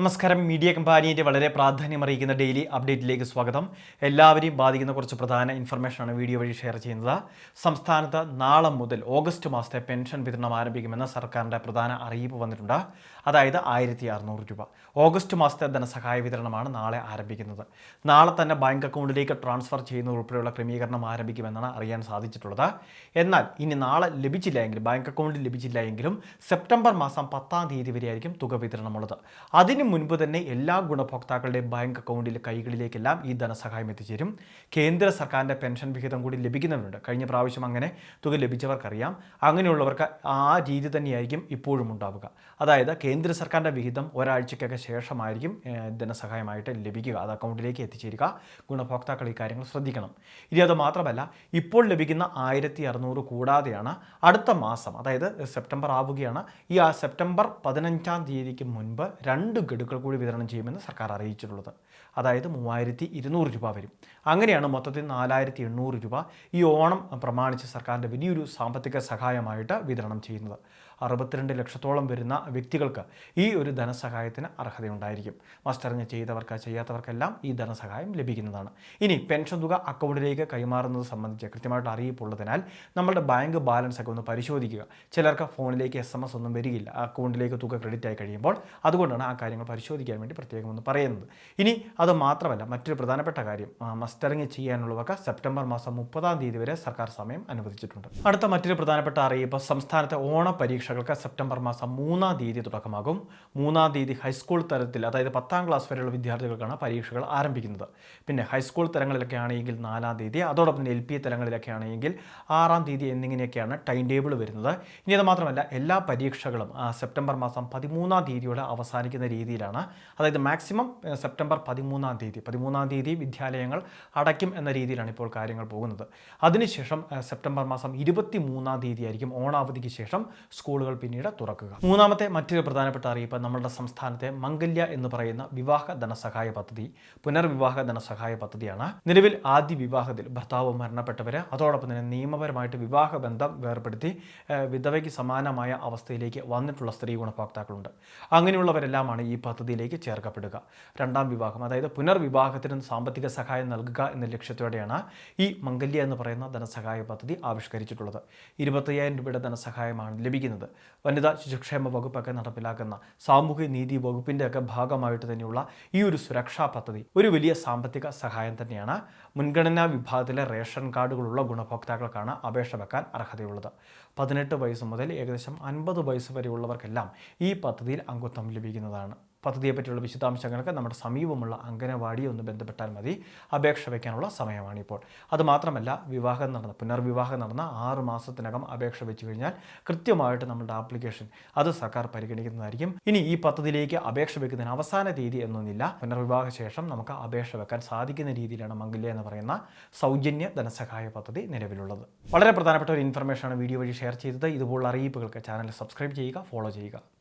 നമസ്കാരം. മീഡിയ കമ്പാനിയുടെ വളരെ പ്രാധാന്യം അറിയിക്കുന്ന ഡെയിലി അപ്ഡേറ്റിലേക്ക് സ്വാഗതം. എല്ലാവരെയും ബാധിക്കുന്ന കുറച്ച് പ്രധാന ഇൻഫർമേഷനാണ് വീഡിയോ വഴി ഷെയർ ചെയ്യുന്നത്. സംസ്ഥാനത്ത് നാളെ മുതൽ ഓഗസ്റ്റ് മാസത്തെ പെൻഷൻ വിതരണം ആരംഭിക്കുമെന്ന് സർക്കാരിന്റെ പ്രധാന അറിയിപ്പ് വന്നിട്ടുണ്ട്. അതായത് ആയിരത്തി അറുന്നൂറ് രൂപ. ഓഗസ്റ്റ് മാസത്തെ ധനസഹായ വിതരണമാണ് നാളെ ആരംഭിക്കുന്നത്. നാളെ തന്നെ ബാങ്ക് അക്കൗണ്ടിലേക്ക് ട്രാൻസ്ഫർ ചെയ്യുന്നത് ഉൾപ്പെടെയുള്ള ക്രമീകരണം ആരംഭിക്കുമെന്നാണ് അറിയാൻ സാധിച്ചിട്ടുള്ളത്. എന്നാൽ ഇനി നാളെ ലഭിച്ചില്ല എങ്കിൽ ബാങ്ക് അക്കൗണ്ടിൽ ലഭിച്ചില്ല എങ്കിലും സെപ്റ്റംബർ മാസം പത്താം തീയതി വരെയായിരിക്കും തുക വിതരണമുള്ളത്. അതിനു മുൻപ് തന്നെ എല്ലാ ഗുണഭോക്താക്കളുടെയും ബാങ്ക് അക്കൗണ്ടിലെ കൈകളിലേക്കെല്ലാം ഈ ധനസഹായം എത്തിച്ചേരും. കേന്ദ്ര സർക്കാരിന്റെ പെൻഷൻ വിഹിതം കൂടി ലഭിക്കുന്നവരുണ്ട്. കഴിഞ്ഞ പ്രാവശ്യം അങ്ങനെ തുക ലഭിച്ചവർക്കറിയാം. അങ്ങനെയുള്ളവർക്ക് ആ രീതി തന്നെയായിരിക്കും ഇപ്പോഴും ഉണ്ടാവുക. അതായത് കേന്ദ്ര സർക്കാരിന്റെ വിഹിതം ഒരാഴ്ചയ്ക്കൊക്കെ ശേഷമായിരിക്കും ധനസഹായമായിട്ട് ലഭിക്കുക. അത് അക്കൗണ്ടിലേക്ക് എത്തിച്ചേരുക. ഗുണഭോക്താക്കൾ ഈ കാര്യങ്ങൾ ശ്രദ്ധിക്കണം. ഇനി അത് മാത്രമല്ല ഇപ്പോൾ ലഭിക്കുന്ന ആയിരത്തി അറുന്നൂറ് കൂടാതെയാണ് അടുത്ത മാസം അതായത് സെപ്റ്റംബർ ആവുകയാണ്. ഈ ആ സെപ്റ്റംബർ പതിനഞ്ചാം തീയതിക്ക് മുൻപ് രണ്ട് ഗഡുക്കൾ കൂടി വിതരണം ചെയ്യുമെന്ന് സർക്കാർ അറിയിച്ചിട്ടുള്ളത്. അതായത് മൂവായിരത്തി ഇരുന്നൂറ് രൂപ വരും. അങ്ങനെയാണ് മൊത്തത്തിൽ നാലായിരത്തി എണ്ണൂറ് രൂപ ഈ ഓണം പ്രമാണിച്ച് സർക്കാരിന്റെ വലിയൊരു സാമ്പത്തിക സഹായമായിട്ട് വിതരണം ചെയ്യുന്നത്. അറുപത്തിരണ്ട് ലക്ഷത്തോളം വരുന്ന വ്യക്തികൾക്ക് ഈ ഒരു ധനസഹായത്തിന് അർഹതയുണ്ടായിരിക്കും. മസ്റ്ററിഞ്ഞ് ചെയ്തവർക്ക് ചെയ്യാത്തവർക്കെല്ലാം ഈ ധനസഹായം ലഭിക്കുന്നതാണ്. ഇനി പെൻഷൻ തുക അക്കൗണ്ടിലേക്ക് കൈമാറുന്നത് സംബന്ധിച്ച് കൃത്യമായിട്ട് അറിയിപ്പുള്ളതിനാൽ നമ്മളുടെ ബാങ്ക് ബാലൻസ് ഒക്കെ ഒന്ന് പരിശോധിക്കുക. ചിലർക്ക് ഫോണിലേക്ക് എസ് എം എസ് ഒന്നും വരികയില്ല. അക്കൗണ്ടിലേക്ക് തുക ക്രെഡിറ്റ് ആയി കഴിയുമ്പോൾ അതുകൊണ്ടാണ് ആ കാര്യങ്ങൾ പരിശോധിക്കാൻ വേണ്ടി പ്രത്യേകം ഒന്ന് പറയുന്നത്. ഇനി അത് മാത്രമല്ല മറ്റൊരു പ്രധാനപ്പെട്ട കാര്യം. മസ്റ്ററിങ് ചെയ്യാനുള്ളവർക്ക് സെപ്റ്റംബർ മാസം മുപ്പതാം തീയതി വരെ സർക്കാർ സമയം അനുവദിച്ചിട്ടുണ്ട്. അടുത്ത മറ്റൊരു പ്രധാനപ്പെട്ട അറിയിപ്പ് സംസ്ഥാനത്തെ ഓണ പരീക്ഷകൾക്ക് സെപ്റ്റംബർ മാസം മൂന്നാം തീയതി തുടക്കമാകും. മൂന്നാം തീയതി ഹൈസ്കൂൾ തലത്തിൽ അതായത് പത്താം ക്ലാസ് വരെയുള്ള വിദ്യാർത്ഥികൾക്കാണ് പരീക്ഷകൾ ആരംഭിക്കുന്നത്. പിന്നെ ഹൈസ്കൂൾ തലങ്ങളിലൊക്കെ ആണെങ്കിൽ നാലാം തീയതി അതോടൊപ്പം എൽ പി തലങ്ങളിലൊക്കെ ആണെങ്കിൽ ആറാം തീയതി എന്നിങ്ങനെയൊക്കെയാണ് ടൈം ടേബിൾ വരുന്നത്. ഇനി അത് മാത്രമല്ല എല്ലാ പരീക്ഷകളും സെപ്റ്റംബർ മാസം പതിമൂന്നാം തീയതിയോടെ അവസാനിക്കുന്ന രീതിയിലാണ്. അതായത് മാക്സിമം സെപ്റ്റംബർ പതിമൂന്നാം തീയതി പതിമൂന്നാം തീയതി വിദ്യാലയങ്ങൾ അടയ്ക്കും എന്ന രീതിയിലാണ് ഇപ്പോൾ കാര്യങ്ങൾ പോകുന്നത്. അതിനുശേഷം സെപ്റ്റംബർ മാസം ഇരുപത്തി മൂന്നാം തീയതി ആയിരിക്കും ഓണാവധിക്ക് ശേഷം സ്കൂളുകൾ പിന്നീട് തുറക്കുക. മൂന്നാമത്തെ മറ്റൊരു പ്രധാനപ്പെട്ട അറിയിപ്പ് നമ്മുടെ സംസ്ഥാനത്തെ മംഗല്യ എന്ന് പറയുന്ന വിവാഹ ധനസഹായ പദ്ധതി പുനർവിവാഹ ധനസഹായ പദ്ധതിയാണ്. നിലവിൽ ആദ്യ വിവാഹത്തിൽ ഭർത്താവ് മരണപ്പെട്ടവര് അതോടൊപ്പം തന്നെ നിയമപരമായിട്ട് വിവാഹ ബന്ധം വേർപ്പെടുത്തി വിധവയ്ക്ക് സമാനമായ അവസ്ഥയിലേക്ക് വന്നിട്ടുള്ള സ്ത്രീ ഗുണഭോക്താക്കളുണ്ട്. അങ്ങനെയുള്ളവരെല്ലാമാണ് ഈ പദ്ധതിയിലേക്ക് ചേർക്കപ്പെടുക. രണ്ടാം വിവാഹം അതായത് പുനർവിവാഹത്തിന് സാമ്പത്തിക സഹായം നൽകുക എന്ന ലക്ഷ്യത്തോടെയാണ് ഈ മംഗല്യ എന്ന് പറയുന്ന ധനസഹായ പദ്ധതി ആവിഷ്കരിച്ചിട്ടുള്ളത്. ഇരുപത്തയ്യായിരം രൂപയുടെ ധനസഹായമാണ് ലഭിക്കുന്നത്. വനിതാ ശിശുക്ഷേമ വകുപ്പൊക്കെ നടപ്പിലാക്കുന്ന സാമൂഹ്യ നീതി വകുപ്പിന്റെ ഒക്കെ ഭാഗമായിട്ട് തന്നെയുള്ള ഈ ഒരു സുരക്ഷാ പദ്ധതി ഒരു വലിയ സാമ്പത്തിക സഹായം തന്നെയാണ്. മുൻഗണനാ വിഭാഗത്തിലെ റേഷൻ കാർഡുകളുള്ള ഗുണഭോക്താക്കൾക്കാണ് അപേക്ഷ വെക്കാൻ അർഹതയുള്ളത്. പതിനെട്ട് വയസ്സ് മുതൽ ഏകദേശം അൻപത് വയസ്സ് വരെയുള്ളവർക്കെല്ലാം ഈ പദ്ധതിയിൽ അംഗത്വം ലഭിക്കുന്നതാണ്. പദ്ധതിയെപ്പറ്റിയുള്ള വിശദാംശങ്ങൾക്ക് നമ്മുടെ സമീപമുള്ള അംഗനവാടി ഒന്ന് ബന്ധപ്പെട്ടാൽ മതി. അപേക്ഷ വയ്ക്കാനുള്ള സമയമാണിപ്പോൾ അതുമാത്രമല്ല വിവാഹം നടന്ന പുനർവിവാഹം നടന്ന ആറ് മാസത്തിനകം അപേക്ഷ വെച്ച് കഴിഞ്ഞാൽ കൃത്യമായിട്ട് നമ്മുടെ ആപ്ലിക്കേഷൻ അത് സർക്കാർ പരിഗണിക്കുന്നതായിരിക്കും. ഇനി ഈ പദ്ധതിയിലേക്ക് അപേക്ഷ വയ്ക്കുന്നതിന് അവസാന തീയതി എന്നൊന്നില്ല. പുനർവിവാഹ ശേഷം നമുക്ക് അപേക്ഷ വെക്കാൻ സാധിക്കുന്ന രീതിയിലാണ് മംഗല്യ എന്ന് പറയുന്ന സൗജന്യ ധനസഹായ പദ്ധതി നിലവിലുള്ളത്. വളരെ പ്രധാനപ്പെട്ട ഒരു ഇൻഫർമേഷനാണ് വീഡിയോ വഴി ഷെയർ ചെയ്തത്. ഇതുപോലുള്ള അറിയിപ്പുകൾക്ക് ചാനൽ സബ്സ്ക്രൈബ് ചെയ്യുക ഫോളോ ചെയ്യുക.